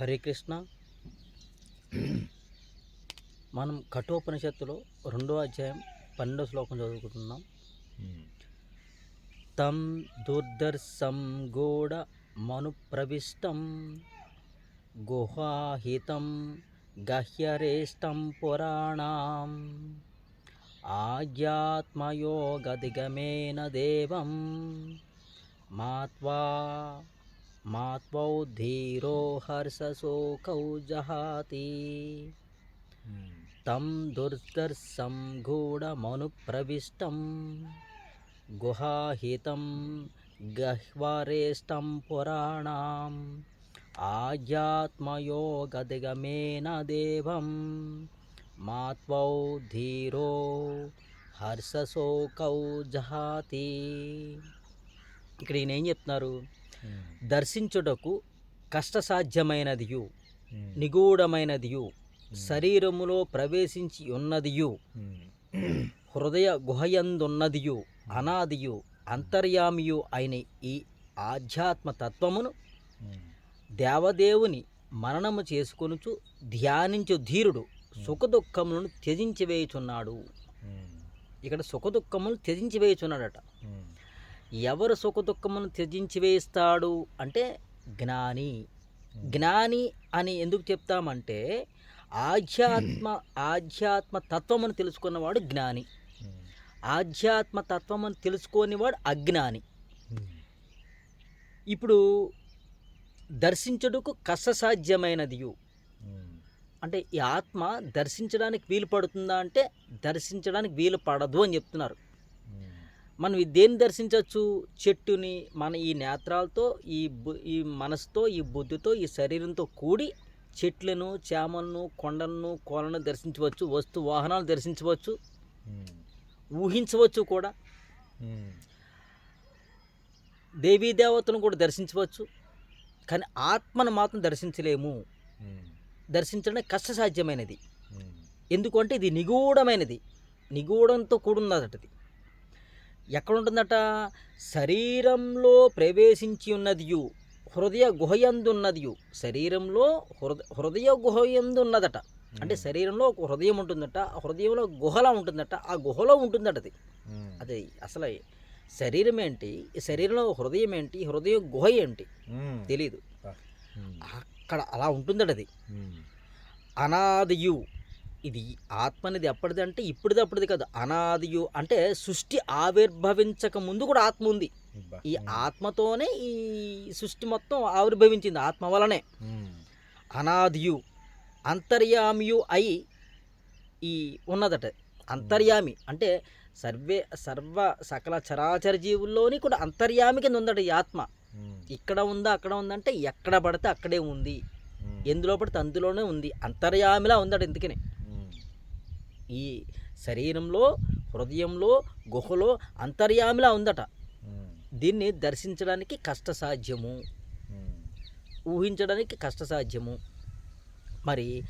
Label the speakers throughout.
Speaker 1: హరే కృష్ణ. మనం కఠోపనిషత్తులో రెండో అధ్యాయం పన్నెండో శ్లోకం చదువుకుంటున్నాం. తం దుర్దర్శం గోడ మను ప్రవిష్టం గుహాహితం గహ్యరేష్టం పురాణం. ఆధ్యాత్మయోగదిగమేన దేవం. మాత్వా मात्वौ धीरो हर्षशोकौ जहाति। तं दुर्दर्शं गूढमनुप्रविष्टं। गुहाहितं गह्वरेष्टं पुराणाम्। आज्ञात्मयोगदिगमेन देवं। मात्वौ धीरो हर्षशोकौ जहाति। ఇక్కడ ఈయన ఏం చెప్తున్నారు? దర్శించుటకు కష్టసాధ్యమైనదియు నిగూఢమైనదియు శరీరములో ప్రవేశించి ఉన్నదియు హృదయ గుహయందున్నదియు అనాదియు అంతర్యామియు అయిన ఈ ఆధ్యాత్మ తత్వమును దేవదేవుని మననము చేసుకొనుచు ధ్యానించు ధీరుడు సుఖదుఖములను త్యజించి వేయుచున్నాడు ఇక్కడ సుఖదుఖములు త్యజించి వేయుచున్నాడట ఎవరు సుఖదుఖమును త్యజించి వేయిస్తాడు అంటే జ్ఞాని. జ్ఞాని అని ఎందుకు చెప్తామంటే ఆధ్యాత్మ ఆధ్యాత్మ తత్వమును తెలుసుకున్నవాడు జ్ఞాని. ఆధ్యాత్మ తత్వమును తెలుసుకోనివాడు అజ్ఞాని. ఇప్పుడు దర్శించుటకు కష్టసాధ్యమైనది అంటే ఈ ఆత్మ దర్శించడానికి వీలు పడుతుందా అంటే దర్శించడానికి వీలు పడదు అని చెప్తున్నారు. మనం దేన్ని దర్శించవచ్చు? చెట్టుని మన ఈ నేత్రాలతో ఈ బు- ఈ మనసుతో ఈ బుద్ధితో ఈ శరీరంతో కూడి చెట్లను చేమలను కొండలను కోలను దర్శించవచ్చు వస్తు వాహనాలు దర్శించవచ్చు ఊహించవచ్చు కూడా. దేవీ దేవతను కూడా దర్శించవచ్చు. కానీ ఆత్మను మాత్రం దర్శించలేము. దర్శించడం కష్టసాధ్యమైనది. ఎందుకంటే ఇది నిగూఢమైనది. నిగూఢంతో కూడున్నదట ఇది ఎక్కడ ఉంటుందట శరీరంలో ప్రవేశించి ఉన్నదియు. హృదయ గుహయందున్నదియు. శరీరంలో హృద హృదయ గుహయందు ఉన్నదట అంటే శరీరంలో ఒక హృదయం ఉంటుందట. ఆ హృదయంలో గుహలా ఉంటుందట. ఆ గుహలో ఉంటుందట అది అది అసలు శరీరం ఏంటి? శరీరంలో హృదయం ఏంటి? హృదయం గుహ ఏంటి? తెలియదు అక్కడ అలా ఉంటుందట అది అనాదియు. ఇది ఆత్మ అనేది ఎప్పటిది అంటే ఇప్పుడుది అప్పటిది కాదు. అనాదియు అంటే సృష్టి ఆవిర్భవించక ముందు కూడా ఆత్మ ఉంది. ఈ ఆత్మతోనే ఈ సృష్టి మొత్తం ఆవిర్భవించింది ఆత్మ వలనే. అనాదియు అంతర్యామియు అయి ఈ ఉన్నదట. అంతర్యామి అంటే సర్వే సర్వ సకల చరాచర జీవుల్లోని కూడా అంతర్యామి కింద ఉందట ఈ ఆత్మ. ఇక్కడ ఉందా అక్కడ ఉందంటే ఎక్కడ పడితే అక్కడే ఉంది. ఎందులో పడితే అందులోనే ఉంది. అంతర్యామిలా ఉందట ఎందుకని ఈ శరీరంలో హృదయంలో గుహలో అంతర్యామిలా ఉందట. దీన్ని దర్శించడానికి కష్టసాధ్యము. ఊహించడానికి కష్టసాధ్యము. మరి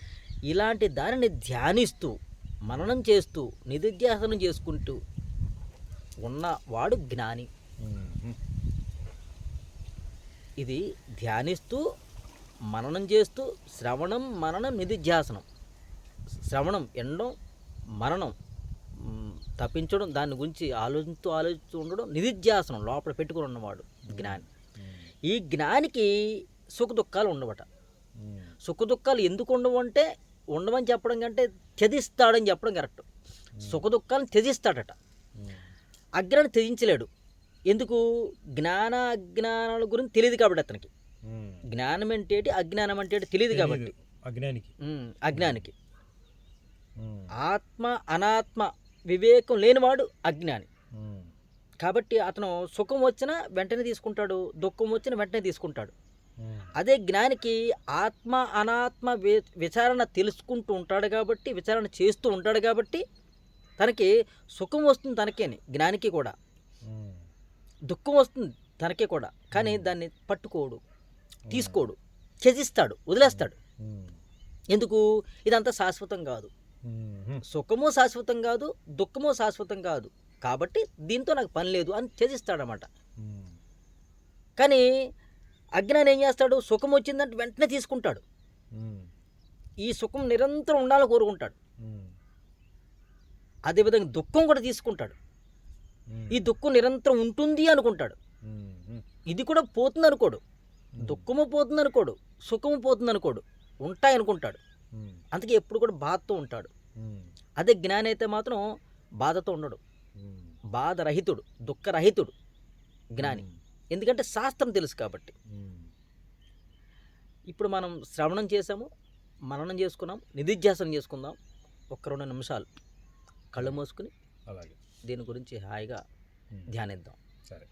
Speaker 1: ఇలాంటి దానిని ధ్యానిస్తూ మననం చేస్తూ నిధిధ్యాసనం చేసుకుంటూ ఉన్నవాడు జ్ఞాని. ఇది ధ్యానిస్తూ మననం చేస్తూ శ్రవణం మననం నిధిధ్యాసనం. శ్రవణం ఎండడం మరణం తప్పించడం దాని గురించి ఆలోచిస్తూ ఆలోచిస్తూ ఉండడం నిధిధ్యాసనం లోపల పెట్టుకుని ఉన్నవాడు జ్ఞాని. ఈ జ్ఞానికి సుఖ దుఃఖాలు ఉండవట. సుఖ దుఃఖాలు ఎందుకు ఉండవు అంటే ఉండవని చెప్పడం కంటే త్యజిస్తాడని చెప్పడం కరెక్ట్. సుఖ దుఃఖాలను త్యజిస్తాడట. అజ్ఞానం త్యజించలేడు. ఎందుకు? జ్ఞాన అజ్ఞానాల గురించి తెలియదు కాబట్టి అతనికి. జ్ఞానం అంటే ఏంటి, అజ్ఞానం అంటే ఏంటి? తెలియదు కాబట్టి.
Speaker 2: అజ్ఞానికి.
Speaker 1: అజ్ఞానికి. ఆత్మ అనాత్మ వివేకం లేనివాడు అజ్ఞాని. కాబట్టి అతను సుఖం వచ్చినా వెంటనే తీసుకుంటాడు దుఃఖం వచ్చినా వెంటనే తీసుకుంటాడు. అదే జ్ఞానికి ఆత్మ అనాత్మ విచారణ తెలుసుకుంటూ ఉంటాడు కాబట్టి విచారణ చేస్తూ ఉంటాడు కాబట్టి తనకి సుఖం వస్తుంది తనకేని జ్ఞానికి కూడా. దుఃఖం వస్తుంది తనకే కూడా కానీ దాన్ని పట్టుకోడు తీసుకోడు త్యజిస్తాడు వదిలేస్తాడు. ఎందుకు? ఇదంతా శాశ్వతం కాదు. సుఖము శాశ్వతం కాదు దుఃఖము శాశ్వతం కాదు. కాబట్టి దీంతో నాకు పని లేదు అని త్యజిస్తాడనమాట కానీ అజ్ఞాని ఏం చేస్తాడు? సుఖం వచ్చిందంటే వెంటనే తీసుకుంటాడు. ఈ సుఖం నిరంతరం ఉండాలని కోరుకుంటాడు. అదేవిధంగా దుఃఖం కూడా తీసుకుంటాడు. ఈ దుఃఖం నిరంతరం ఉంటుంది అనుకుంటాడు. ఇది కూడా పోతుంది అనుకోడు దుఃఖము పోతుంది అనుకోడు సుఖము పోతుంది అనుకోడు ఉంటాయి అనుకుంటాడు అందుకే ఎప్పుడు కూడా బాధతో ఉంటాడు. అదే జ్ఞాని అయితే మాత్రం బాధతో ఉండడు.
Speaker 2: ఉమ్,
Speaker 1: బాధ రహితుడు దుఃఖరహితుడు జ్ఞాని. ఎందుకంటే శాస్త్రం తెలుసు కాబట్టి. ఇప్పుడు మనం శ్రవణం చేసాము మననం చేసుకున్నాం నిధిధ్యాసనం చేసుకుందాం. ఒక్క రెండు నిమిషాలు కళ్ళు మూసుకుని
Speaker 2: అలాగే.
Speaker 1: దీని గురించి హాయిగా ధ్యానిద్దాం.
Speaker 2: సరే.